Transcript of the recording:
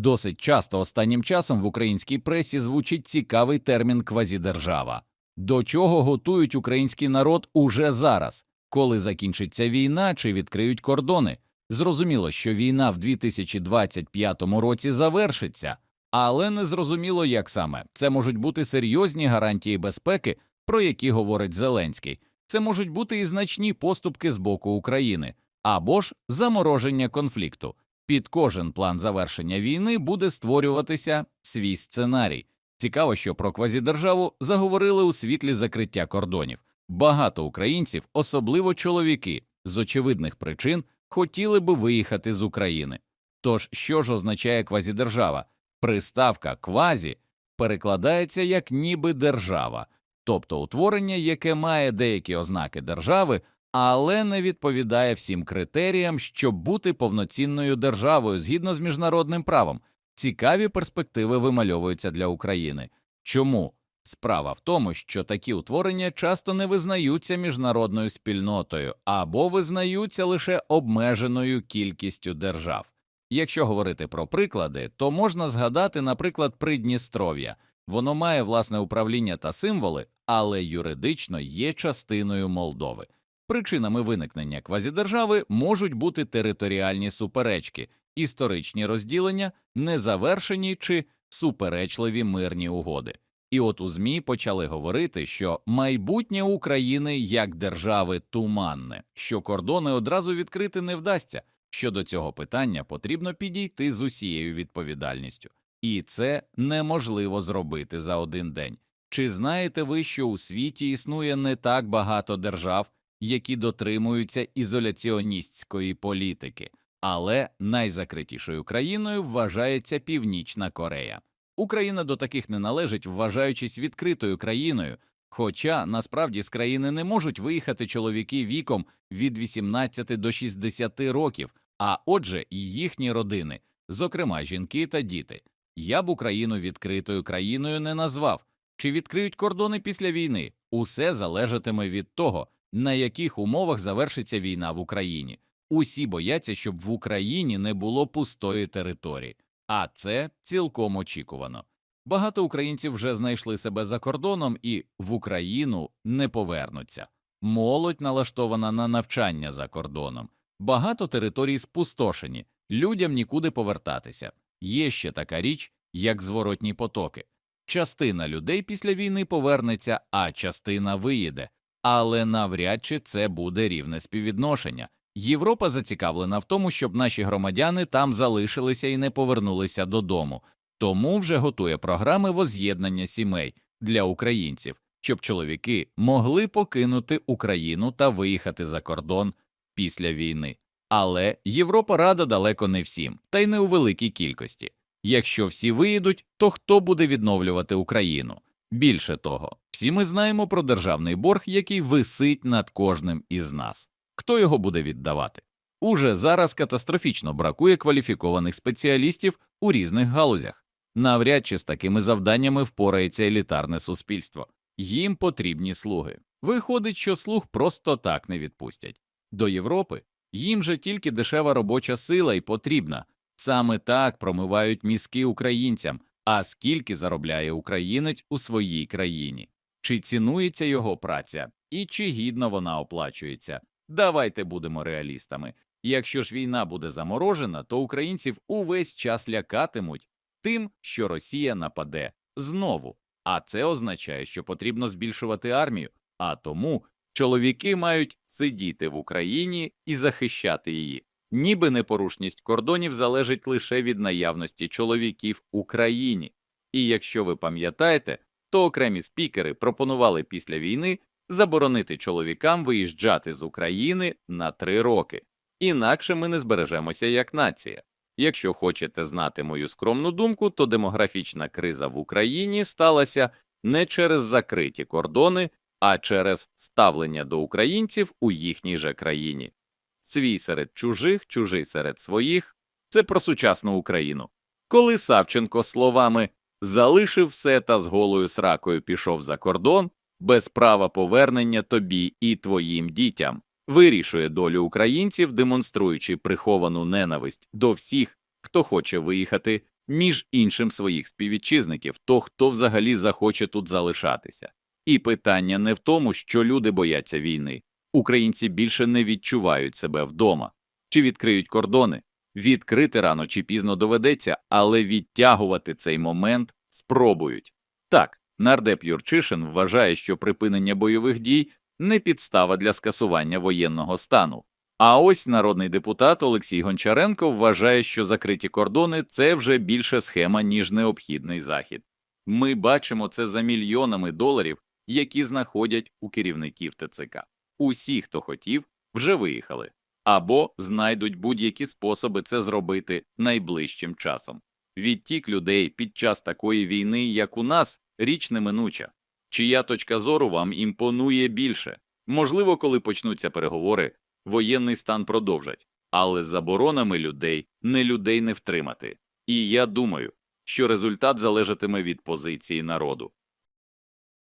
Досить часто останнім часом в українській пресі звучить цікавий термін квазідержава. До чого готують український народ уже зараз, коли закінчиться війна чи відкриють кордони. Зрозуміло, що війна в 2025 році завершиться, але не зрозуміло, як саме. Це можуть бути серйозні гарантії безпеки, про які говорить Зеленський. Це можуть бути і значні поступки з боку України, або ж замороження конфлікту. Під кожен план завершення війни буде створюватися свій сценарій. Цікаво, що про квазідержаву заговорили у світлі закриття кордонів. Багато українців, особливо чоловіки, з очевидних причин хотіли би виїхати з України. Тож, що ж означає квазідержава? Приставка квазі перекладається як ніби держава, тобто утворення, яке має деякі ознаки держави, але не відповідає всім критеріям, щоб бути повноцінною державою згідно з міжнародним правом. Цікаві перспективи вимальовуються для України. Чому? Справа в тому, що такі утворення часто не визнаються міжнародною спільнотою або визнаються лише обмеженою кількістю держав. Якщо говорити про приклади, то можна згадати, наприклад, Придністров'я. Воно має власне управління та символи, але юридично є частиною Молдови. Причинами виникнення квазідержави можуть бути територіальні суперечки, історичні розділення, незавершені чи суперечливі мирні угоди. І от у ЗМІ почали говорити, що майбутнє України як держави туманне, що кордони одразу відкрити не вдасться. Щодо цього питання потрібно підійти з усією відповідальністю, і це неможливо зробити за один день. Чи знаєте ви, що у світі існує не так багато держав, які дотримуються ізоляціоністської політики, але найзакритішою країною вважається Північна Корея. Україна до таких не належить, вважаючись відкритою країною. Хоча насправді з країни не можуть виїхати чоловіки віком від 18 до 60 років, а отже, і їхні родини, зокрема жінки та діти. Я б Україну відкритою країною не назвав. Чи відкриють кордони після війни? Усе залежатиме від того, на яких умовах завершиться війна в Україні. Усі бояться, щоб в Україні не було пустої території, а це цілком очікувано. Багато українців вже знайшли себе за кордоном і в Україну не повернуться. Молодь налаштована на навчання за кордоном. Багато територій спустошені, людям нікуди повертатися. Є ще така річ, як зворотні потоки. Частина людей після війни повернеться, а частина виїде. Але навряд чи це буде рівне співвідношення. Європа зацікавлена в тому, щоб наші громадяни там залишилися і не повернулися додому, тому вже готує програми воз'єднання сімей для українців, щоб чоловіки могли покинути Україну та виїхати за кордон після війни. Але Європа рада далеко не всім, та й не у великій кількості. Якщо всі виїдуть, то хто буде відновлювати Україну? Більше того, всі ми знаємо про державний борг, який висить над кожним із нас. Хто його буде віддавати? Уже зараз катастрофічно бракує кваліфікованих спеціалістів у різних галузях. Навряд чи з такими завданнями впорається елітарне суспільство. Їм потрібні слуги. Виходить, що слуг просто так не відпустять. До Європи їм же тільки дешева робоча сила і потрібна. Саме так промивають мізки українцям. А скільки заробляє українець у своїй країні? Чи цінується його праця, і чи гідно вона оплачується? Давайте будемо реалістами. Якщо ж війна буде заморожена, то українців увесь час лякатимуть тим, що Росія нападе знову. А це означає, що потрібно збільшувати армію, а тому чоловіки мають сидіти в Україні і захищати її. Ніби непорушність кордонів залежить лише від наявності чоловіків в Україні. І якщо ви пам'ятаєте, то окремі спікери пропонували після війни заборонити чоловікам виїжджати з України на три роки. Інакше ми не збережемося як нація. Якщо хочете знати мою скромну думку, то демографічна криза в Україні сталася не через закриті кордони, а через ставлення до українців у їхній же країні. Свій серед чужих, чужий серед своїх це про сучасну Україну. Коли Савченко словами залишив все та з голою сракою пішов за кордон, без права повернення тобі і твоїм дітям, вирішує долю українців, демонструючи приховану ненависть до всіх, хто хоче виїхати між іншим своїх співвітчизників, то хто взагалі захоче тут залишатися. І питання не в тому, що люди бояться війни. Українці більше не відчувають себе вдома. Чи відкриють кордони? Відкрити рано чи пізно доведеться, але відтягувати цей момент спробують. Так, нардеп Юрчишин вважає, що припинення бойових дій не підстава для скасування воєнного стану. А ось народний депутат Олексій Гончаренко вважає, що закриті кордони це вже більше схема, ніж необхідний захід. Ми бачимо це за мільйонами доларів, які знаходять у керівників ТЦК. Усі, хто хотів, вже виїхали або знайдуть будь-які способи це зробити найближчим часом. Відтік людей під час такої війни, як у нас, річ неминуча. Чия точка зору вам імпонує більше? Можливо, коли почнуться переговори, воєнний стан продовжать, але заборонами людей не людей не втримати. І я думаю, що результат залежатиме від позиції народу.